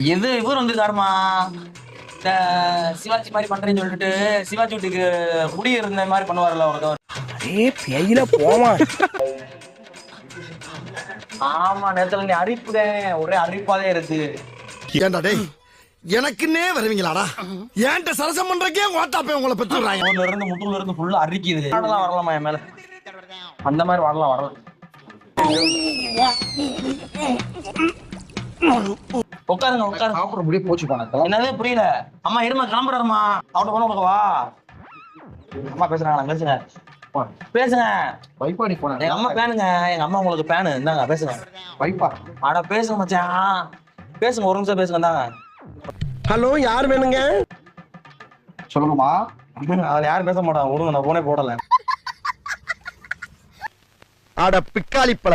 இது இவர் வந்திருக்காருமா இந்த சிவாஜி மாதிரி பண்றேன்னு சொல்லிட்டு சிவாஜி வீட்டுக்கு குடி இருந்த மாதிரி பண்ணுவார்ல ஒருத்தவர் ஏ பெயில போமா. ஆமா நேரத்துல நீ அரிப்புதேன் ஒரே அரிப்பாதே இருக்கு. ஏண்டா டேய் எனக்குன்னே வருவீங்களாடா? ஏன்ட்ட சரசம் பண்றக்கே ஓட்டாப்பே உங்களை பெற்றுறாங்க ஊர்ல இருந்து முட்டுல இருந்து ஃபுல்லா அரிக்குது. வாடலாம் வரலாமா என் மேல? அந்த மாதிரி வரலாம் வரலாம் உட்காருங்க உட்காருங்க. சாப்பிட முடிய போச்சு போனது என்னதே புரியல. அம்மா இருமா கிளம்புறாருமா. அவட்ட போன உனக்கு வா. அம்மா பேசுறாங்களா பேசுங்க பேசுங்க. வைப்பாடி போனேன் எங்க அம்மா பேனுங்க. எங்க அம்மா உங்களுக்கு பேனு. இந்தாங்க பேசுங்க. வைப்பா அட பேசுங்க மச்சான். பேசுங்க ஒரு நிமிஷம் பேசுங்க இந்தாங்க. ஹலோ யார் வேணுங்க? சொல்லுங்கம்மா. அதுல யாரும் பேச மாட்டாங்க. விடுங்க நான் போனே போடல. அட பிக்காளிப்பழ